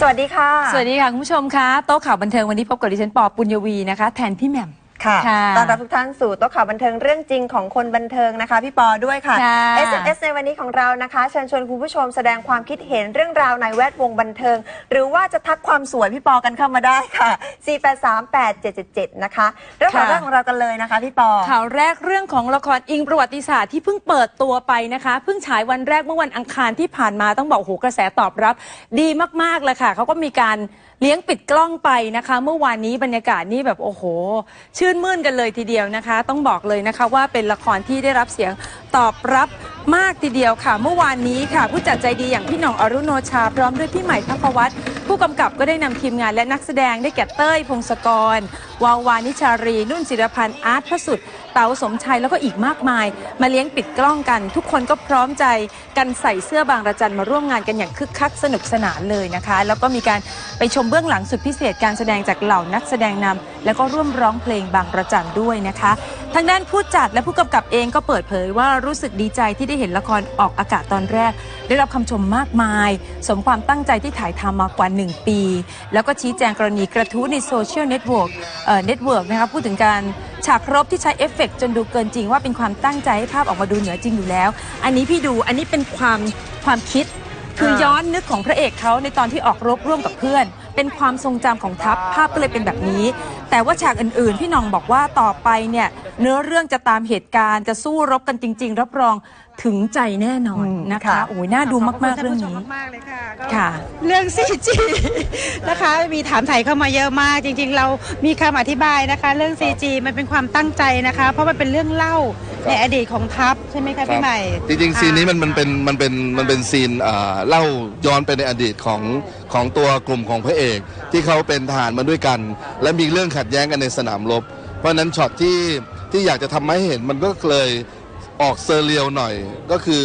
สวัสดีค่ะ สวัสดีค่ะ คุณผู้ชมคะโต๊ะข่าวบันเทิงวันนี้พบกับดิฉันปอปุญญวีนะคะ แทนพี่แหม่ม ค่ะค่ะต้อนรับทุกท่านสู่โต๊ะข่าวบันเทิงเรื่องจริงของคนบันเทิงนะคะ พี่ปอด้วยค่ะค่ะ SMS ในวันนี้ของเรานะคะ เชิญชวนคุณผู้ชมแสดงความคิดเห็นเรื่องราวในแวดวงบันเทิง หรือว่าจะทักความสวยพี่ปอกันเข้ามาได้ค่ะ 4838777 นะคะเรื่องของเรื่องของเรากันเลยนะคะพี่ปอข่าวแรกเรื่องของละครอิงประวัติศาสตร์ที่เพิ่งเปิดตัวไปนะคะ เพิ่งฉายวันแรกเมื่อวันอังคารที่ผ่านมาต้องบอกโอ้โหกระแสตอบรับ ดีมากๆเลยค่ะเขาก็มีการเลี้ยงปิดกล้องไปนะคะ เมื่อวานนี้บรรยากาศนี่แบบโอ้โห ชื่นมื่นกันเลยทีเดียวนะคะ ต้องบอกเลยนะคะว่าเป็นละครที่ได้รับเสียงตอบรับ มากทีเดียวค่ะ เมื่อวานนี้ค่ะ ผู้จัดใจดีอย่างพี่หน่องอรุโนชา พร้อมด้วยพี่ใหม่ทัพวัฒน์ผู้กำกับก็ได้นำทีมงานและนักแสดงได้แก่เต้ย พงศกร วาวานิชารี นุ่นศิรพันธ์อาร์ตพระสุดเต๋าสมชัยแล้วก็อีกมากมาย มาเลี้ยงปิดกล้องกัน ทุกคนก็พร้อมใจกันใส่เสื้อบางระจันมาร่วมงานกันอย่างคึกคักสนุกสนานเลยนะคะ แล้วก็มีการไปชมเบื้องหลังสุดพิเศษการแสดงจากเหล่านักแสดงนำแล้วก็ร่วมร้องเพลงบางระจันด้วยนะคะ ทางด้านผู้จัดและผู้กำกับเองก็เปิดเผยว่ารู้สึกดีใจที่ได้เห็นละครออกอากาศตอนแรก ได้รับคำชมมากมาย สมความตั้งใจที่ถ่ายทำมากว่า 1 ปี แล้วก็ชี้แจงกรณีกระทู้ในโซเชียลเน็ตเวิร์กเน็ตเวิร์กนะคะพูดถึงการฉากรบที่ใช้เอฟเฟกต์จนดูเกินจริงว่าเป็นความตั้งใจให้ภาพออกมาดูเหนือจริงอยู่แล้ว อันนี้พี่ดูอันนี้เป็นความความคิดคือย้อนนึกของพระเอกเขาในตอนที่ออกรบร่วมกับเพื่อน เป็นความทรงจำของทัพภาพก็เลยเป็นแบบนี้ แต่ว่าฉากอื่นๆ พี่น้องบอกว่าต่อไปเนี่ยเนื้อเรื่องจะตามเหตุการณ์จะสู้รบกันจริง ๆ รับรอง ถึงใจแน่นอนอืมนะคะค่ะโอ้ยน่าดูมาก ๆ เรื่องนี้ขบคุณท่านผู้ชมมากๆเลยค่ะก็ค่ะ เรื่อง 4G นะคะ มีถามไถ่เข้ามาเยอะมาก จริง ๆ เรามีคำอธิบายนะคะ เรื่อง 4G มันเป็นความตั้งใจนะคะ เพราะมันเป็นเรื่องเล่าในอดีตของทัพใช่ไหมคะพี่ใหม่ จริงๆ ซีนนี้มันมันเป็นมันเป็นมันเป็นซีนอ่าเล่าย้อนไปในอดีตของของตัวกลุ่มของพระเอก ที่เขาเป็นทหารมาด้วยกัน และมีเรื่องขัดแย้งกันในสนามรบ เพราะฉะนั้นช็อตที่ที่อยากจะทำให้เห็นมันก็เลย ออกเซอร์เรียลหน่อยก็คือ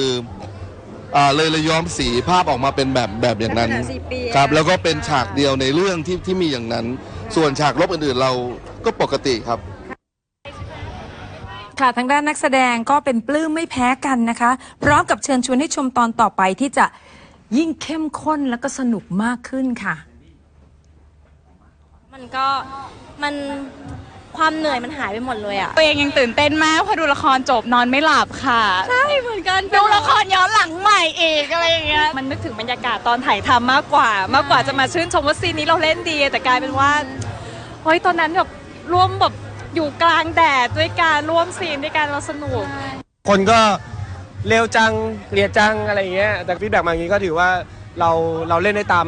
อ่าเลยเลยย้อมสีภาพออกมาเป็นแบบแบบอย่างนั้น ลักษณะสี่ปีครับ แล้วก็เป็นฉากเดียวในเรื่องที่ที่มีอย่างนั้น ส่วนฉากรบอื่นๆเราก็ปกติครับ ค่ะทางด้านนักแสดงก็เป็นปลื้มไม่แพ้กันนะคะ พร้อมกับเชิญชวนให้ชมตอนต่อไปที่จะยิ่งเข้มข้นแล้วก็สนุกมากขึ้นค่ะ มันก็มัน ความเหนื่อยมันหายไปหมดเลยอะตัวเองยังตื่นเต้นมากพอดูละครจบนอนไม่หลับค่ะ ใช่เหมือนกันดูละครย้อนหลังใหม่อีกอะไรอย่างเงี้ยมันนึกถึงบรรยากาศตอนถ่ายทำมากกว่า มากกว่าจะมาชื่นชมว่าซีนนี้เราเล่นดี แต่กลายเป็นว่าเฮ้ยตอนนั้นแบบร่วมแบบอยู่กลางแดดด้วยการร่วมซีนด้วยกันเราสนุก คนก็เร็วจังเกลียดจังอะไรอย่างเงี้ยแต่ฟีดแบ็กมาอย่างงี้ก็ถือว่าเราเราเล่นได้ตาม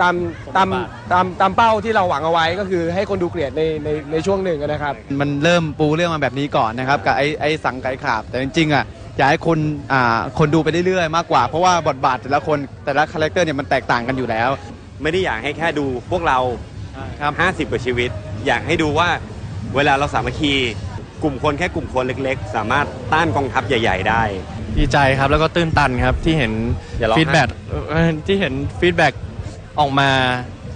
ตามตามตามตามเป้าที่เราหวังเอาไว้ก็คือให้คนดูเกลียดในในในช่วงหนึ่งนะครับ มันเริ่มปูเรื่องมาแบบนี้ก่อนนะครับกับไอ้ไอ้สังไก่ขาบแต่จริงๆอะอยากให้คนอ่าคนดูไปเรื่อยๆมากกว่า เพราะว่าบทบาทแต่ละคนแต่ละคาแรคเตอร์เนี่ยมันแตกต่างกันอยู่แล้ว ไม่ได้อยากให้แค่ดูพวกเราครับ50กว่าชีวิต อยากให้ดูว่าเวลาเราสามัคคี กลุ่มคนแค่กลุ่มคนเล็ก ๆ สามารถต้านกองทัพใหญ่ ๆ ได้ดีใจครับแล้วก็ตื้นตันครับที่เห็นอย่าร้องไห้ฟีดแบ็กเอ่อที่เห็นฟีดแบ็ก ออกมา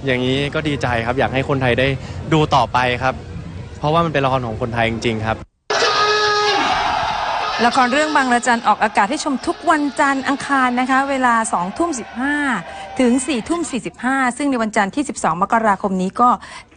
อย่างนี้ก็ดีใจครับ อยากให้คนไทยได้ดูต่อไปครับ เพราะว่ามันเป็นละครของคนไทยจริง ๆ ครับ ละครเรื่องบางระจันออกอากาศให้ชมทุกวันจันทร์อังคารนะคะ เวลา2ทุ่ม15 ถึง4ทุ่ม45 ซึ่งในวันจันทร์ที่ 12 มกราคมนี้ก็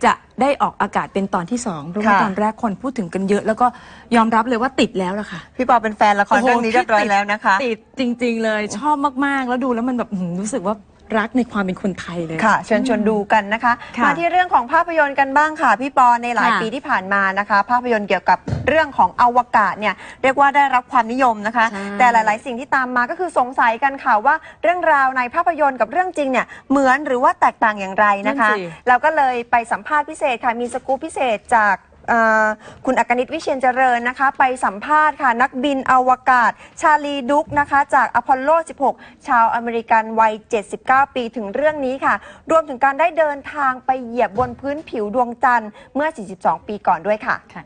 จะได้ออกอากาศเป็นตอนที่2เพราะว่าค่ะ ตอนแรกคนพูดถึงกันเยอะ แล้วก็ยอมรับเลยว่าติดแล้วล่ะค่ะพี่ปอเป็นแฟนละครเรื่องนี้เรียบร้อยแล้วนะคะ ติดจริง ๆ เลยชอบมากๆ แล้วดูแล้วมันแบบอื้อหือรู้สึกว่า รักในความเป็นคนไทยเลย ค่ะ เชิญชวนดูกันนะคะค่ะมาที่เรื่องของภาพยนตร์กันบ้างค่ะ พี่ปอในหลายค่ะปีที่ผ่านมานะคะ ภาพยนตร์เกี่ยวกับเรื่องของอวกาศเนี่ยเรียกว่าได้รับความนิยมนะคะ ใช่ แต่หลาย ๆ สิ่งที่ตามมาก็คือสงสัยกันค่ะว่าเรื่องราวในภาพยนตร์กับเรื่องจริงเนี่ยเหมือนหรือว่าแตกต่างอย่างไรนะคะ นั่นสิ เราก็เลยไปสัมภาษณ์พิเศษค่ะมีสกู๊ปพิเศษจาก เอ่อคุณอักนิตวิเชียนเจริญนะคะ ไปสัมภาษณ์ค่ะ นักบินอวกาศ ชาลีดุกนะคะ จากอพอลโล 16 ชาวอเมริกันวัย 79 ปีถึงเรื่องนี้ค่ะ รวมถึงการได้เดินทางไปเหยียบบนพื้นผิวดวงจันทร์เมื่อ 42 ปีก่อนด้วยค่ะ ค่ะ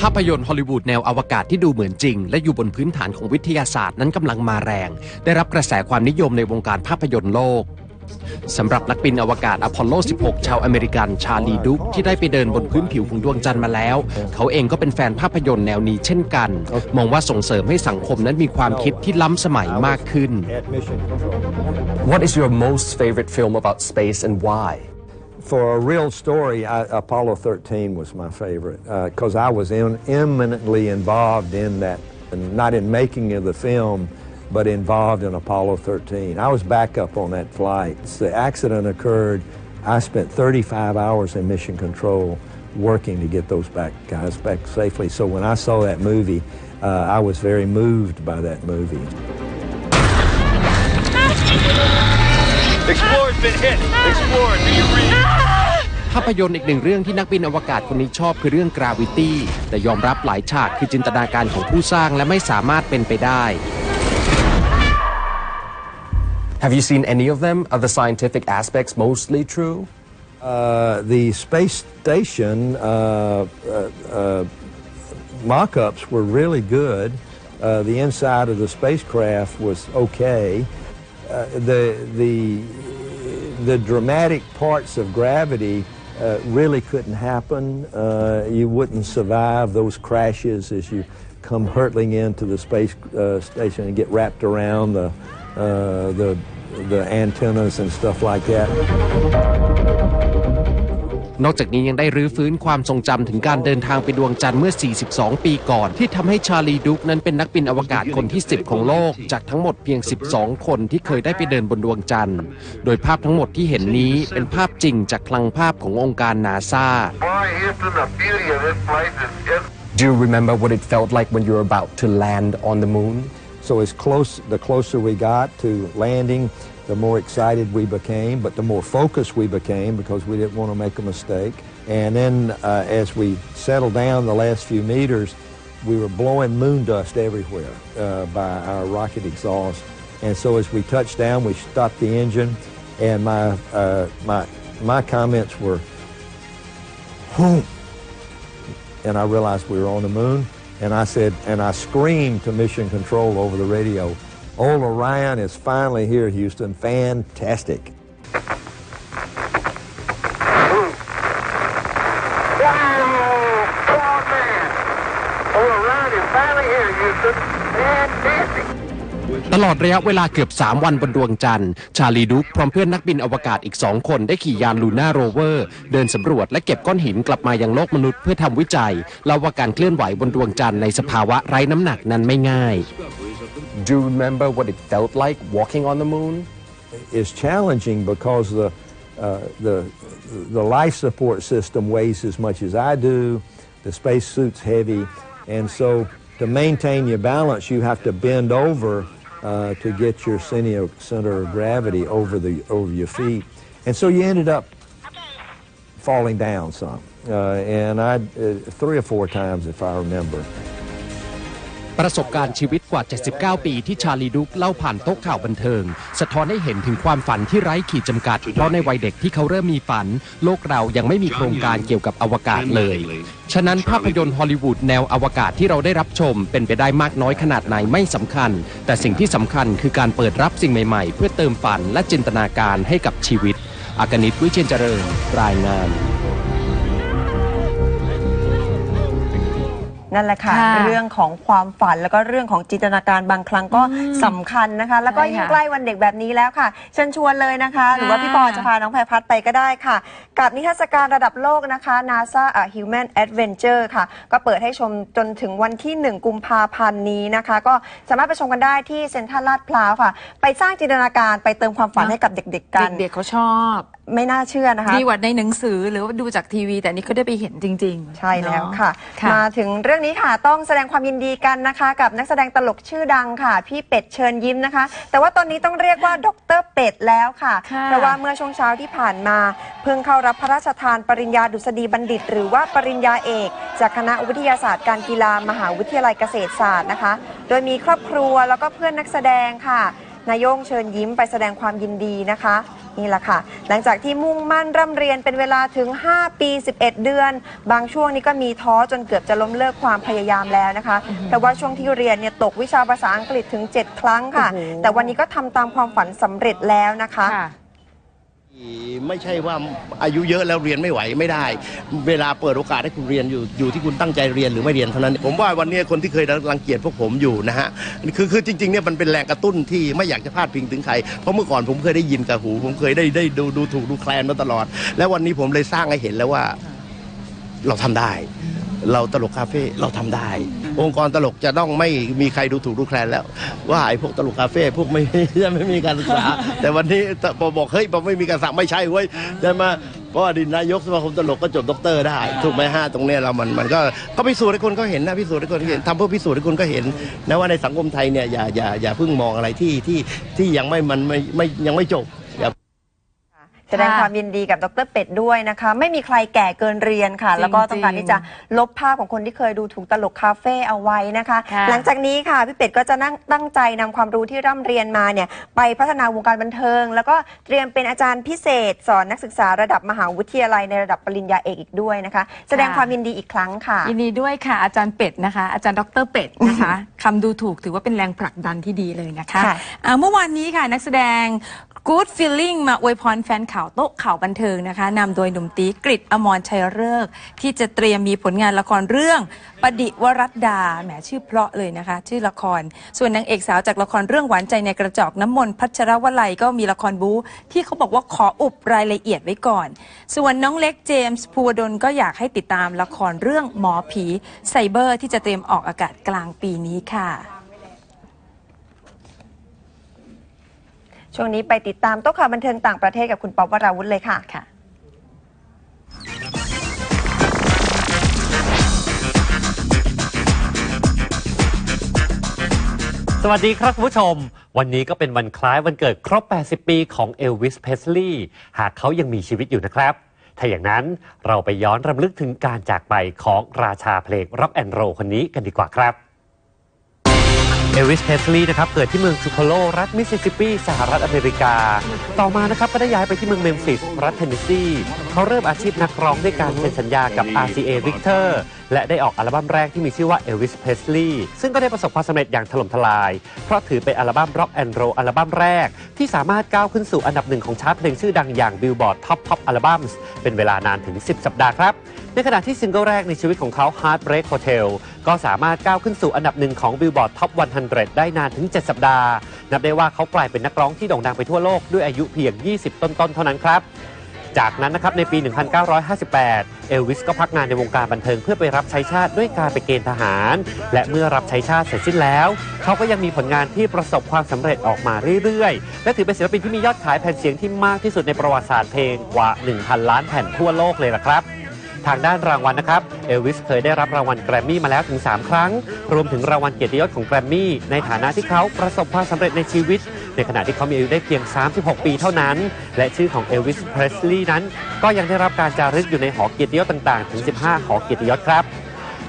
ภาพยนตร์ฮอลลีวูดแนวอวกาศที่ดูเหมือนจริง และอยู่บนพื้นฐานของวิทยาศาสตร์นั้นกำลังมาแรง ได้รับกระแสความนิยมในวงการภาพยนตร์โลกสำหรับนักบินอวกาศอพอลโล 16 ชาวอเมริกันชาลีดุกที่ได้ไปเดินบนพื้นผิวของดวงจันทร์มาแล้ว เขาเองก็เป็นแฟนภาพยนตร์แนวนี้เช่นกัน มองว่าส่งเสริมให้สังคมนั้นมีความคิดที่ล้ำสมัยมากขึ้น What is your most favorite film about space and why? For a real story, I, Apollo 13 was my favorite because I was in, eminently involved in that, not in making of the film, but involved in Apollo 13. I was back up on that flight. The accident occurred. I spent 35 hours in mission control working to get those back guys back safely. So when I saw that movie, uh, I was very moved by that movie. Explorer's been hit. Explore. Do you read? ภาพยนตร์อีกหนึ่งเรื่องที่นักบินอวกาศคนนี้ชอบคือเรื่องกราวิตี้แต่ยอมรับหลายฉากคือจินตนาการของผู้สร้างและไม่สามารถเป็นไปได้ Have you seen any of them? Are the scientific aspects mostly true? Uh, the space station uh, uh, uh mock ups were really good. Uh, the inside of the spacecraft was okay. Uh, the, the the dramatic parts of gravity uh, really couldn't happen. Uh, you wouldn't survive those crashes as you come hurtling into the space uh, station and get wrapped around the, uh, the, the antennas and stuff like that. นอกจากนี้ยังได้รื้อฟื้นความทรงจำถึงการเดินทางไปดวงจันทร์เมื่อ 42 ปีก่อน ที่ทำให้ชาลีดุกนั้นเป็นนักบินอวกาศคนที่ 10 ของโลก จากทั้งหมดเพียง 12 คนที่เคยได้ไปเดินบนดวงจันทร์ โดยภาพทั้งหมดที่เห็นนี้เป็นภาพจริงจากคลังภาพขององค์การนาซา Do you remember what it felt like when you were about to land on the moon? So as close, the closer we got to landing, the more excited we became, but the more focused we became because we didn't want to make a mistake. And then uh, as we settled down the last few meters, we were blowing moon dust everywhere uh, by our rocket exhaust. And so as we touched down, we stopped the engine, and my uh, my my comments were, "Boom!" And I realized we were on the moon. And I said, and I screamed to Mission Control over the radio, Old Orion is finally here, Houston. Fantastic. ลอดระยะเวลาเกือบ 3 วันบนดวงจันทร์ ชาลีดุกพร้อมเพื่อนนักบินอวกาศอีก 2 คนได้ขี่ยานลูน่าโรเวอร์ เดินสำรวจและเก็บก้อนหินกลับมายังโลกมนุษย์เพื่อทำวิจัยเล่าว่าการเคลื่อนไหวบนดวงจันทร์ในสภาวะไร้น้ำหนักนั้นไม่ง่าย Do you remember what it felt like walking on the moon? is challenging because the, uh, the, the life support system weighs as much as I do, the spacesuit's heavy, and so to maintain your balance, you have to bend over uh, to get your center, center of gravity over, the, over your feet. And so you ended up falling down some. Uh, and I, uh, three or four times, if I remember. ประสบการณ์ชีวิตกว่า 79 ปีที่ชาลีดุกเล่าผ่านโต๊ะข่าวบันเทิง สะท้อนให้เห็นถึงความฝันที่ไร้ขีดจำกัด เพราะในวัยเด็กที่เขาเริ่มมีฝัน โลกเรายังไม่มีโครงการเกี่ยวกับอวกาศเลย ฉะนั้นภาพยนตร์ฮอลลีวูดแนวอวกาศที่เราได้รับชม เป็นไปได้มากน้อยขนาดไหนไม่สำคัญ แต่สิ่งที่สำคัญคือการเปิดรับสิ่งใหม่ๆ เพื่อเติมฝันและจินตนาการให้กับชีวิตอากนิตวิเชียนเจริญ รายงาน นั่นแหละค่ะ ค่ะเรื่องของความฝันแล้วก็เรื่องของจินตนาการบางครั้งก็สำคัญนะคะ แล้วก็ใช่ค่ะยิ่งใกล้วันเด็กแบบนี้แล้วค่ะเชิญชวนเลยนะคะ หรือว่าพี่ปอจะพาน้องแพรพัดไปก็ได้ค่ะ กับนิทรรศการระดับโลกนะคะ NASA a Human Adventure ค่ะ ก็เปิดให้ชมจนถึงวันที่ 1 กุมภาพันธ์นี้นะคะ ก็สามารถไปชมกันได้ที่เซ็นทรัลลาดพร้าวค่ะ ไปสร้างจินตนาการไปเติมความฝันให้กับเด็กๆกัน เด็กๆเขาชอบ ไม่น่าเชื่อนะคะ ดีกว่าในหนังสือหรือว่าดูจากทีวี แต่นี่เขาได้ไปเห็นจริงๆใช่แล้วเนอค่ะ ค่ะ มาถึงเรื่องนี้ค่ะต้องแสดงความยินดีกันนะคะ กับนักแสดงตลกชื่อดังค่ะ พี่เป็ดเชิญยิ้มนะคะ แต่ว่าตอนนี้ต้องเรียกว่าดรเป็ดแล้วค่ะ ค่ะเพราะว่าเมื่อช่วงเช้าที่ผ่านมา เพิ่งเข้ารับพระราชทานปริญญาดุษฎีบัณฑิต หรือว่าปริญญาเอก จากคณะวิทยาศาสตร์การกีฬามหาวิทยาลัยเกษตรศาสตร์นะคะ โดยมีครอบครัวแล้วก็เพื่อนนักแสดงค่ะนายโยงเชิญยิ้มไปแสดงความยินดีนะคะ นี่แหละค่ะ หลังจากที่มุ่งมั่นร่ำเรียนเป็นเวลาถึง 5 ปี 11 เดือน บางช่วงนี้ก็มีท้อจนเกือบจะล้มเลิกความพยายามแล้วนะคะ แต่ว่าช่วงที่เรียนเนี่ยตกวิชาภาษาอังกฤษถึง 7 ครั้งค่ะโอ้โหแต่วันนี้ก็ทำตามความฝันสำเร็จแล้วนะคะค่ะ ไม่ใช่ว่าอายุเยอะแล้วเรียนไม่ไหวไม่ได้ เวลาเปิดโอกาสให้คุณเรียนอยู่อยู่ที่คุณตั้งใจเรียนหรือไม่เรียนเท่านั้น ผมว่าวันนี้คนที่เคยรังเกียจพวกผมอยู่นะฮะคือคือจริงๆเนี่ยมันเป็นแรงกระตุ้นที่ไม่อยากจะพลาดพิงถึงใครเพราะเมื่อก่อนผมเคยได้ยินกับหู ผมเคยได้ได้ดูดูถูกดูแคลนมาตลอด แล้ววันนี้ผมเลยสร้างให้เห็นแล้วว่า เราทำได้ เราตลกคาเฟ่เราทำได้ องค์กรตลกจะต้องไม่มีใครดูถูกดูแคลนแล้ว ว่าไอ้พวกตลกคาเฟ่พวกไม่ไม่มีการศึกษา แต่วันนี้พอบอกเฮ้ยผมไม่มีการศึกษาไม่ใช่เว้ยใช่ไหมเพราะอดีตนายกสมาคมตลกก็จบด็อกเตอร์ได้ถูกไหมฮะตรงเนี้ยเรามันมันก็ก็พิสูจน์ให้คนเขาเห็นนะพิสูจน์ให้คนเห็นทำเพื่อพิสูจน์ให้คนก็เห็นนะว่าในสังคมไทยเนี่ยอย่าอย่าอย่าเพิ่งมองอะไรที่ที่ที่ยังไม่มันไม่ไม่ยังไม่จบ แสดงความยินดีกับดรเป็ดด้วยนะคะ ไม่มีใครแก่เกินเรียนค่ะ แล้วก็ต้องการที่จะลบภาพของคนที่เคยดูถูกตลกคาเฟ่เอาไว้นะคะค่ะหลังจากนี้ค่ะพี่เป็ดก็จะนั่งตั้งใจนำความรู้ที่ร่ำเรียนมาเนี่ยไปพัฒนาวงการบันเทิง แล้วก็เตรียมเป็นอาจารย์พิเศษ สอนนักศึกษาระดับมหาวิทยาลัยในระดับปริญญาเอกอีกด้วยนะคะ แสดงความยินดีอีกครั้งค่ะยินดีด้วยค่ะ อาจารย์เป็ดนะคะ อาจารย์ดรเป็ดนะคะคำดูถูกถือว่าเป็นแรงผลักดันที่ดีเลยนะคะค่ะอ่าเมื่อวานนี้ค่ะนักแสดง Good Feeling มาอวยพรแฟนข่าวโต๊ะข่าวบันเทิงนะคะนำโดยหนุ่มตีกริดอมรชัยเริกษ์ที่จะเตรียมมีผลงานละครเรื่องปดิวรัตดาแหมชื่อเพราะเลยนะคะ ชื่อละคร ส่วนนางเอกสาวจากละครเรื่องหวานใจในกระจอกน้ำมนต์พัชรวลัยก็มีละครบู๊ที่เขาบอกว่าขออุบรายละเอียดไว้ก่อน ส่วนน้องเล็กเจมส์ภูวดลก็อยากให้ติดตามละครเรื่องหมอผีไซเบอร์ ที่จะเตรียมออกอากาศกลางปีนี้ค่ะ ช่วงนี้ไปติดตามโต๊ะข่าวบันเทิงต่างประเทศกับคุณป๊อปวราวุธเลยค่ะ ค่ะ สวัสดีครับคุณผู้ชม วันนี้ก็เป็นวันคล้ายวันเกิดครบ 80 ปีของเอลวิส เพสลีย์หากเขายังมีชีวิตอยู่นะครับ ถ้าอย่างนั้นเราไปย้อนรำลึกถึงการจากไปของราชาเพลงร็อกแอนด์โรคนนี้กันดีกว่าครับ เอลวิสเพสลีย์นะครับ เกิดที่เมืองชูโพโล รัฐมิสซิสซิปปีสหรัฐอเมริกา ต่อมานะครับก็ได้ย้ายไปที่เมืองเมมฟิส รัฐเทนเนสซี เขาเริ่มอาชีพนักร้องด้วยการเซ็นสัญญากับ RCA Victor และได้ออกอัลบั้มแรกที่มีชื่อว่า Elvis Presley ซึ่งก็ได้ประสบความสำเร็จอย่างถล่มทลาย เพราะถือเป็นอัลบั้ม Rock and Roll อัลบั้มแรก ที่สามารถก้าวขึ้นสู่อันดับหนึ่งของชาร์ตเพลงชื่อดังอย่าง Billboard Top Pop Albums เป็นเวลานานถึง 10 สัปดาห์ครับ ในขณะที่ซิงเกิลแรกในชีวิตของเขา Heartbreak Hotel ก็สามารถก้าวขึ้นสู่อันดับหนึ่งของ Billboard Top 100 ได้นานถึง 7 สัปดาห์ นับได้ว่าเขากลายเป็นนักร้องที่โด่งดังไปทั่วโลกด้วยอายุเพียง 20 ต้นๆ เท่านั้นครับ จากนั้นนะครับในปี 1958 เอลวิสก็พักงานในวงการบันเทิงเพื่อไปรับใช้ชาติด้วยการไปเกณฑ์ทหาร และเมื่อรับใช้ชาติเสร็จสิ้นแล้ว เขาก็ยังมีผลงานที่ประสบความสำเร็จออกมาเรื่อยๆ และถือเป็นศิลปินที่มียอดขายแผ่นเสียงที่มากที่สุดในประวัติศาสตร์เพลงกว่า 1,000 ล้านแผ่นทั่วโลกเลยล่ะครับ ทางด้านรางวัลนะครับ เอลวิสเคยได้รับรางวัลแกรมมี่มาแล้วถึง 3 ครั้ง รวมถึงรางวัลเกียรติยศของแกรมมี่ ในฐานะที่เขาประสบความสำเร็จในชีวิต ในขณะที่เขามีอายุได้เพียง 36 ปีเท่านั้น และชื่อของเอลวิส เพรสลีย์นั้น ก็ยังได้รับการจารึกอยู่ในหอเกียรติยศต่างๆ ถึง 15 หอเกียรติยศครับ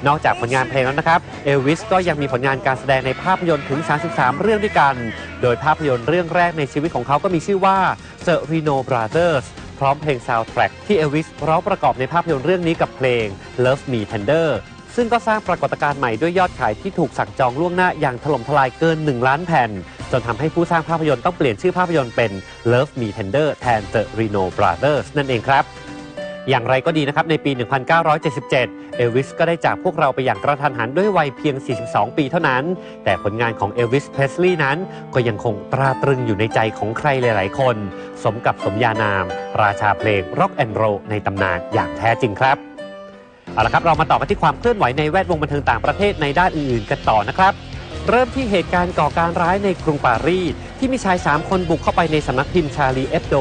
นอกจากผลงานเพลงแล้วนะครับ เอลวิสก็ยังมีผลงานการแสดงในภาพยนตร์ถึง 33 เรื่องด้วยกัน โดยภาพยนตร์เรื่องแรกในชีวิตของเขาก็มีชื่อว่า Sereno Brothers พร้อมเพลงซาวด์แทร็กที่เอลวิสร้องประกอบในภาพยนตร์เรื่องนี้กับเพลง Love Me Tender ซึ่งก็สร้างปรากฏการณ์ใหม่ด้วยยอดขายที่ถูกสั่งจองล่วงหน้าอย่างถล่มทลายเกิน 1 ล้านแผ่น จนทำให้ผู้สร้างภาพยนตร์ต้องเปลี่ยนชื่อภาพยนตร์เป็น Love Me Tender แทน The Reno Brothers นั่นเองครับ อย่างไรก็ดีนะครับ ในปี 1977 เอลวิสก็ได้จากพวกเราไปอย่างกระทันหันด้วยวัยเพียง 42 ปีเท่านั้น แต่ผลงานของเอลวิสเพสลีย์นั้น ก็ยังคงตราตรึงอยู่ในใจของใครหลาย ๆ คน สมกับสมญานาม ราชาเพลงร็อกแอนด์โรในตำนานอย่างแท้จริงครับเอาละครับ เรามาต่อกันที่ความเคลื่อนไหวในแวดวงบันเทิงต่างประเทศในด้านอื่นๆกันต่อนะครับ เริ่มที่เหตุการณ์ก่อการร้ายในกรุงปารีสที่มีชาย 3 คนบุกเข้าไปในสำนักพิมพ์ชาลีเอฟโด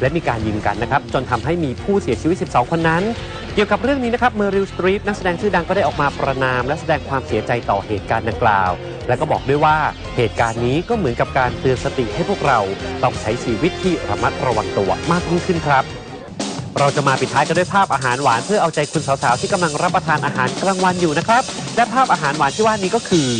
และมีการยิงกันนะครับ จนทำให้มีผู้เสียชีวิต 12 คนนั้น เกี่ยวกับเรื่องนี้นะครับเมอริลสตรีปนักแสดงชื่อดังก็ได้ออกมาประนาม และแสดงความเสียใจต่อเหตุการณ์ดังกล่าว และก็บอกด้วยว่าเหตุการณ์นี้ก็เหมือนกับการเตือนสติให้พวกเราต้องใช้ชีวิตที่ระมัดระวังตัวมากยิ่งขึ้นครับเราจะมาปิดท้ายกันด้วยภาพอาหารหวานเพื่อเอาใจคุณสาวๆที่กำลังรับประทานอาหารกลางวันอยู่นะครับ และภาพอาหารหวานที่ว่านี้ก็คือ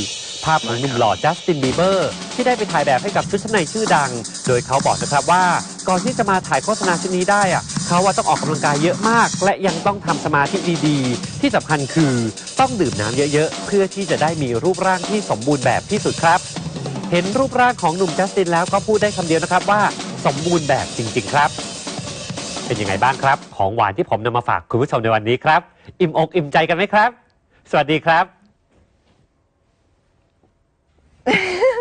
ภาพของหนุ่มหล่อจัสตินบีเบอร์ที่ได้ไปถ่ายแบบให้กับชุดชั้นในชื่อดัง โดยเขาบอกนะครับว่าก่อนที่จะมาถ่ายโฆษณาชิ้นนี้ได้อะเขาว่าต้องออกกำลังกายเยอะมาก และยังต้องทำสมาธิดีๆ ที่สำคัญคือต้องดื่มน้ำเยอะๆ เพื่อที่จะได้มีรูปร่างที่สมบูรณ์แบบที่สุดครับ เห็นรูปร่างของหนุ่มจัสตินแล้วก็พูดได้คำเดียวนะครับว่าสมบูรณ์แบบจริง ๆ ครับ เป็นยังไงบ้างครับ ของหวานที่ผมนำมาฝากคุณผู้ชมในวันนี้ครับ อิ่มอกอิ่มใจกันไหมครับ สวัสดีครับ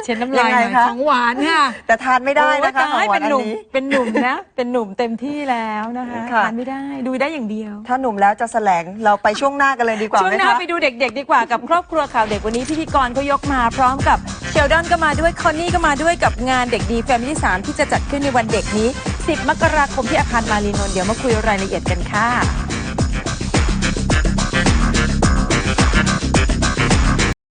เช็ดน้ำลายหยังน่ไงอยคะของหวานค่ะแต่ทานไม่ได้นะคะโอ้ยของหวาเป็นนอันหนุ่มนี้เป็นหนุ่มนะเป็นหนุ่มเต็มที่แล้วนะคะค่ะทานไม่ได้ดูได้อย่างเดียว ถ้าหนุ่มแล้วจะแสลงเราไปช่วงหน้ากันเลยดีกว่าช่วงไหมหน้าคะไปดูเด็ก ๆ ดีกว่ากับครอบครัวข่าวเด็กวันนี้พิธีกรเขายกมาพร้อมกับเชลดอนก็มาด้วยคอนนี่ก็มาด้วยกับงานเด็กดีแฟมิลี่สามที่จะจัดขึ้นในวันเด็กนี้ 10 มกราคมที่อาคารมารีนนท์เดี๋ยวมาคุยรายละเอียดกันค่ะ